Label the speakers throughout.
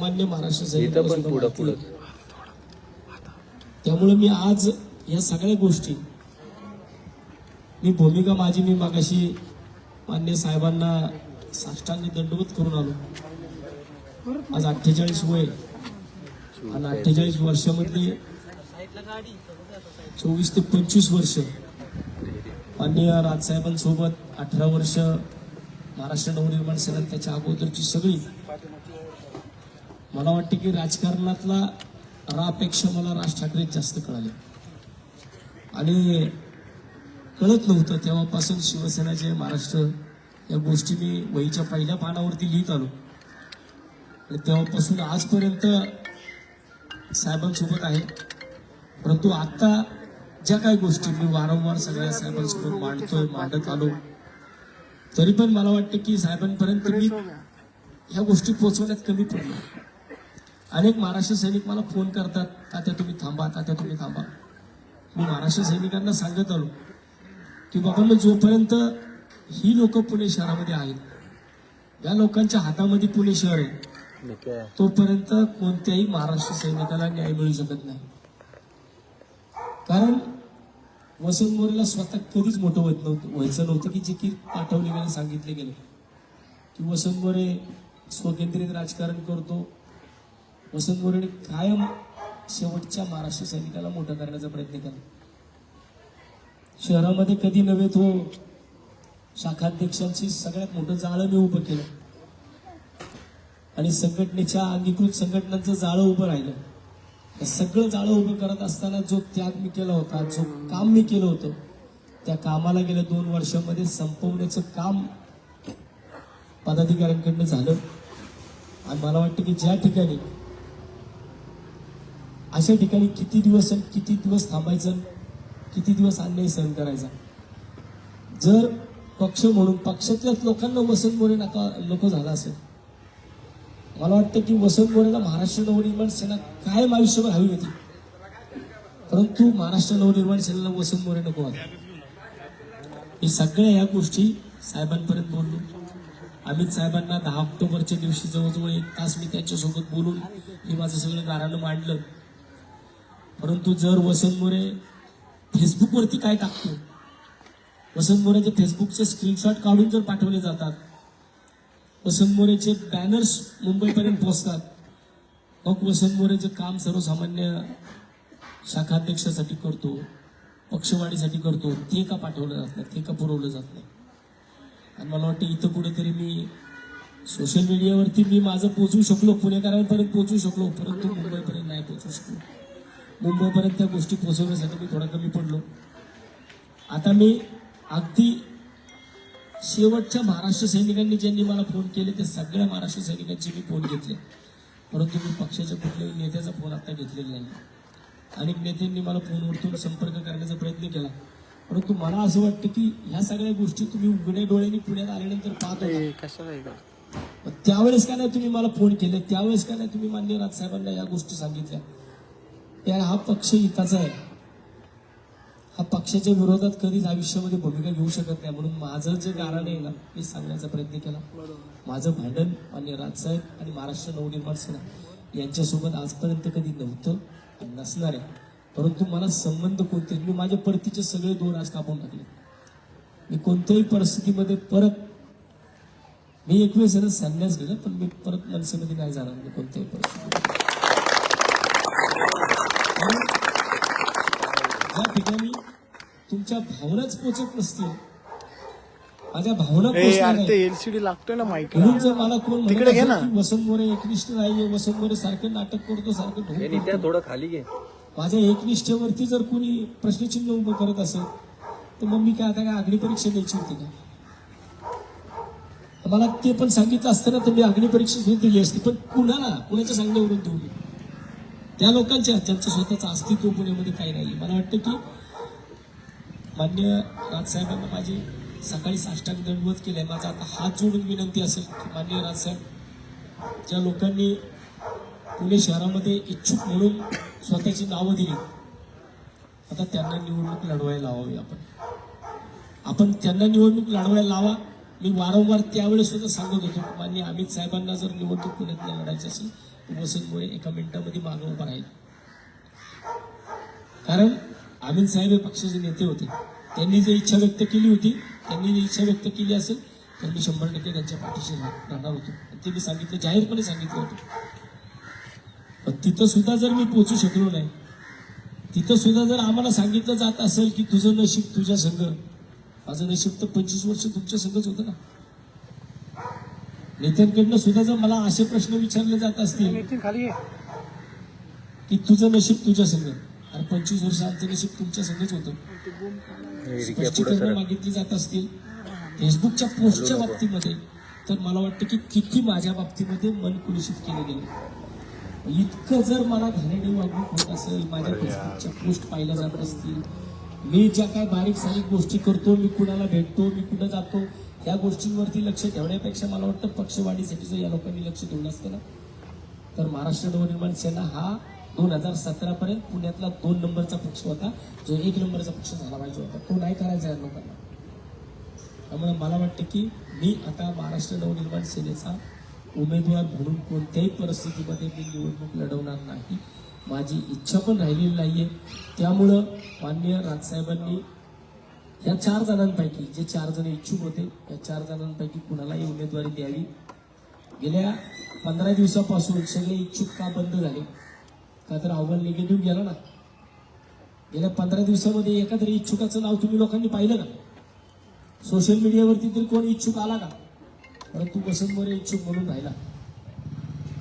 Speaker 1: सामान्य महाराष्ट्र. त्यामुळे मी आज या सगळ्या गोष्टी मी भूमिका माझी मी मागाशी मान्य साहेबांना साष्टांग दंडवत करून आलो. आज अठ्ठेचाळीस वय. आणि अठ्ठेचाळीस वर्षामधले चोवीस ते पंचवीस वर्ष माननीय राजसाहेबांसोबत अठरा वर्ष महाराष्ट्र नवनिर्माण सेना त्याच्या अगोदरची सगळी मला वाटते की राजकारणातला रापेक्षा मला राज ठाकरे जास्त कळाले. आणि कळत नव्हतं तेव्हापासून शिवसेनाचे महाराष्ट्र या गोष्टी मी वहीच्या पहिल्या पानावरती लिहित आलो. आणि तेव्हापासून आजपर्यंत साहेबांसोबत आहे. परंतु आत्ता ज्या काही गोष्टी मी वारंवार सगळ्या साहेबांसमोर मांडतोय मांडत आलो तरी पण मला वाटतं की साहेबांपर्यंत मी ह्या गोष्टी पोचवण्यात कमी पडलो. अनेक महाराष्ट्र सैनिक मला फोन करतात तात्या तुम्ही थांबा तात्या तुम्ही थांबा. मी महाराष्ट्र सैनिकांना सांगत आलो की बाबांनो जोपर्यंत ही लोक पुणे शहरामध्ये आहेत या लोकांच्या हातामध्ये पुणे शहर आहे तोपर्यंत कोणत्याही महाराष्ट्र सैनिकाला न्याय मिळू शकत नाही. कारण वसंत मोरेला स्वतः कधीच मोठं होत नव्हतं व्हायचं नव्हतं की जे की पाठवले गेले सांगितले गेले. की वसंत मोरे स्वकेंद्रित राजकारण करतो वसंत मोरेने कायम शेवटच्या महाराष्ट्र सैनिकाला मोठं करण्याचा प्रयत्न केला शहरामध्ये कधी नव्हे तो शाखाध्यक्षांची सगळ्यात मोठं जाळं मी उभं केलं. आणि संघटनेच्या अंगीकृत संघटनांचं जाळं उभं राहिलं. सगळं जाळं उभं करत असताना जो त्याग मी केला होता जो काम मी केलं होतं त्या कामाला गेल्या दोन वर्षामध्ये संपवण्याचं काम पदाधिकाऱ्यांकडनं झालं. आणि मला वाटतं की ज्या ठिकाणी अशा ठिकाणी किती दिवस किती दिवस थांबायचं किती दिवस अन्याय सहन करायचा? जर पक्ष म्हणून पक्षातल्याच लोकांना वसंत मोरे नका नको झाला असेल. मला वाटतं की वसंत मोरेला महाराष्ट्र नवनिर्माण सेना कायम आयुष्यभर हवी होती. परंतु महाराष्ट्र नवनिर्माण सेनेला वसंत मोरे नको होता हे सगळ्या या गोष्टी साहेबांपर्यंत बोललो. अमित साहेबांना दहा ऑक्टोबरच्या दिवशी जवळजवळ एक तास मी त्यांच्यासोबत बोलून हे माझं सगळं गारानं मांडलं. परंतु जर वसंत मोरे फेसबुकवरती काय टाकतो वसंत मोरेचे फेसबुकचे स्क्रीनशॉट काढून जर पाठवले जातात वसंत मोरेचे बॅनर्स मुंबईपर्यंत पोहोचतात मग वसंत मोरेचे काम सर्वसामान्य शाखाध्यक्षासाठी करतो पक्षवाढीसाठी करतो ते का पाठवलं जात नाही ते का पुरवलं जात नाही? आणि मला वाटतं इथं कुठेतरी मी सोशल मीडियावरती मी माझं पोचवू शकलो पुणेकरांपर्यंत पोचवू शकलो परंतु मुंबईपर्यंत नाही पोचवू शकलो. मुंबईपर्यंत त्या गोष्टी पोचवण्यासाठी मी थोडा कमी पडलो. आता मी अगदी शेवटच्या महाराष्ट्र सैनिकांनी ज्यांनी मला फोन केले त्या सगळ्या महाराष्ट्र सैनिकांचे मी फोन घेतले. परंतु मी पक्षाच्या कुठल्याही नेत्याचा फोन आता घेतलेला नाही. अनेक नेत्यांनी मला फोनवरतून संपर्क करण्याचा प्रयत्न केला. परंतु मला असं वाटतं की ह्या सगळ्या गोष्टी तुम्ही उघड्या डोळ्यांनी पुण्यात आल्यानंतर पाहत त्यावेळेस का नाही तुम्ही मला फोन केले? त्यावेळेस का नाही तुम्ही मान्य राजसाहेबांना या गोष्टी सांगितल्या? यार हा पक्ष हिताचा आहे. हा पक्षाच्या विरोधात कधीच आयुष्यामध्ये भूमिका घेऊ शकत नाही. म्हणून माझं जे गाणं आहे ना मी सांगण्याचा प्रयत्न केला. माझं भांडण मान्य राजसाहेब आणि महाराष्ट्र नवनिर्माण सेना यांच्यासोबत आजपर्यंत कधी नव्हतं आणि नसणार आहे. परंतु मला संबंध कोणते? मी माझ्या परतीचे सगळे दोन आज कापून टाकले. मी कोणत्याही परिस्थितीमध्ये परत मी एक वेळेस याला संन्यास गेला पण मी परत मनसेमध्ये नाही जाणार मी कोणत्याही परिस्थितीमध्ये. ज्या ठिकाणी तुमच्या भावनाच पोचत नसतील माझ्या भावना
Speaker 2: एलसीडी लागतोय ना माईकला
Speaker 1: म्हणून जर मला कोण
Speaker 2: तिकडे घे ना.
Speaker 1: वसंत मोरे एकनिष्ठ नाहीये वसंत मोरे सारखं नाटक करतो सारखं
Speaker 3: थोडं खाली घे.
Speaker 1: माझ्या एकनिष्ठेवरती जर कोणी प्रश्नचिन्ह उभं करत असेल तर मग मी काय आता काय अग्नी परीक्षा द्यायची होती का? मला ते पण सांगितलं असतं ना तर मी अग्नी परीक्षा दिली असती पण कुणाला? कुणाच्या सांगण्यावरून ठेवली? त्या लोकांच्या त्यांचं स्वतःचं अस्तित्व पुण्यामध्ये काही नाही मला वाटतं की मान्य राजसाहेबांना माझी सकाळी साष्टांग दंडवत केलंय. माझा आता हात जोडून विनंती असेल की मान्य राजसाहेब ज्या लोकांनी पुणे शहरामध्ये इच्छुक म्हणून स्वतःची नावं दिली आता त्यांना निवडणूक लढवायला लावावी आपण. आपण त्यांना निवडणूक लढवायला लावा. मी वारंवार त्यावेळेस सुद्धा सांगत होतो मान्य अमित साहेबांना जर निवडणूक पुण्यात लढायची असेल वसंत एका मिनिटामध्ये मागं उभा राहील. कारण अमित साहेब हे पक्षाचे नेते होते. त्यांनी जी इच्छा व्यक्त केली होती त्यांनी जी इच्छा व्यक्त केली असेल तर मी शंभर टक्के त्यांच्या पाठीशी राहणार होतो. ते मी सांगितलं जाहीरपणे सांगितलं होतं. पण तिथं सुद्धा जर मी पोचू शकलो नाही तिथं सुद्धा जर आम्हाला सांगितलं जात असेल की तुझं नशीब तुझ्या संघ माझं नशीब तर पंचवीस वर्ष तुमच्या संघच होतं ना. नेत्यांकडनं सुद्धा जर मला असे प्रश्न विचारले जात असतील की तुझं नशीब तुझ्या संघ अरे पंचवीस वर्ष आमचं नशीब तुमच्या संघच होतं. स्पष्टीकरण मागितली जात असतील फेसबुकच्या पोस्टच्या बाबतीमध्ये तर मला वाटतं की किती माझ्या बाबतीमध्ये मन कुलुषित केले गेले. इतकं जर मला घाणेरडी वागणूक होत असेल माझ्या फेसबुकच्या पोस्ट पाहिल्या जात असतील मी ज्या काय बारीक सारीक गोष्टी करतो मी कुणाला भेटतो मी कुठं जातो या गोष्टींवरती लक्ष ठेवण्यापेक्षा मला वाटतं पक्षवाढीसाठी जर या लोकांनी लक्ष ठेवलं असतं ना. तर महाराष्ट्र नवनिर्माण सेना हा दोन हजार सतरा पर्यंत पुण्यातला दोन नंबरचा पक्ष होता जो एक नंबरचा पक्ष झाला पाहिजे होता. तो नाही करायचा या लोकांना. त्यामुळे मला वाटतं की मी आता महाराष्ट्र नवनिर्माण सेनेचा उमेदवार म्हणून कोणत्याही परिस्थितीमध्ये मी निवडणूक लढवणार नाही. माझी इच्छा पण राहिलेली नाही आहे त्यामुळं माननीय राजसाहेबांनी या चार जणांपैकी जे चार जण इच्छुक होते या चार जणांपैकी कुणालाही उमेदवारी द्यावी. गेल्या पंधरा दिवसापासून सगळे इच्छुक का बंद झाले? का तर अहवाल निगेटिव्ह गेला ना? गेल्या पंधरा दिवसामध्ये एका तरी इच्छुकाचं नाव तुम्ही लोकांनी पाहिलं का सोशल मीडियावरती तरी कोण इच्छुक आला का परंतु वसंत मोरे इच्छुक म्हणून राहिला.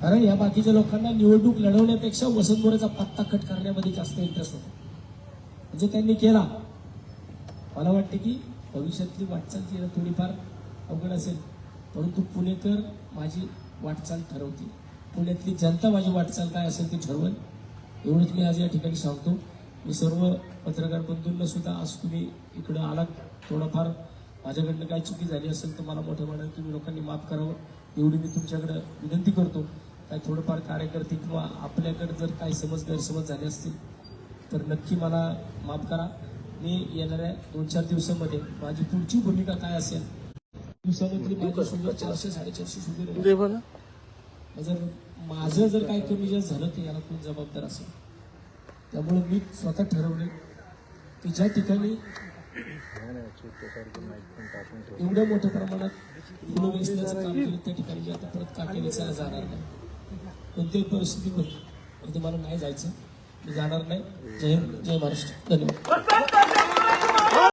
Speaker 1: कारण या बाकीच्या लोकांना निवडणूक लढवण्यापेक्षा वसंत मोरेचा पत्ता कट करण्यामध्ये जास्त इंटरेस्ट होता. म्हणजे त्यांनी केला. मला वाटते की भविष्यातली वाटचाल जी थोडीफार अवघड असेल. परंतु पुणेकर माझी वाटचाल ठरवतील. पुण्यातली जनता माझी वाटचाल काय असेल ती ठरवेल. एवढंच मी आज या ठिकाणी सांगतो. मी सर्व पत्रकार बंधूंना सुद्धा आज तुम्ही इकडं आलात. थोडंफार माझ्याकडनं काय चुकी झाली असेल तर मला मोठ्या मनाने तुम्ही लोकांनी माफ करावं. एवढी मी तुमच्याकडं विनंती करतो. काय थोडंफार कार्यकर्ते किंवा आपल्याकडे जर काही समज गैरसमज झाले असतील तर नक्की मला माफ करा. मी येणाऱ्या दोन चार दिवसामध्ये माझी पुढची भूमिका काय असेल? दिवसामध्ये माझी शुगर चारशे साडेचारशे शुगर जर माझं जर काही कमी जास्त झालं तर याला कोण जबाबदार असेल? त्यामुळे मी स्वतः ठरवले की ज्या ठिकाणी एवढ्या मोठ्या प्रमाणात फुलं वेचण्याचं काम केलं त्या ठिकाणी मी आता परत काटे वेचायला जाणार नाही. कोणत्याही परिस्थितीमध्ये. तिथे मला नाही जायचं. मी जाणार नाही. जय जय महाराष्ट्र. धन्यवाद.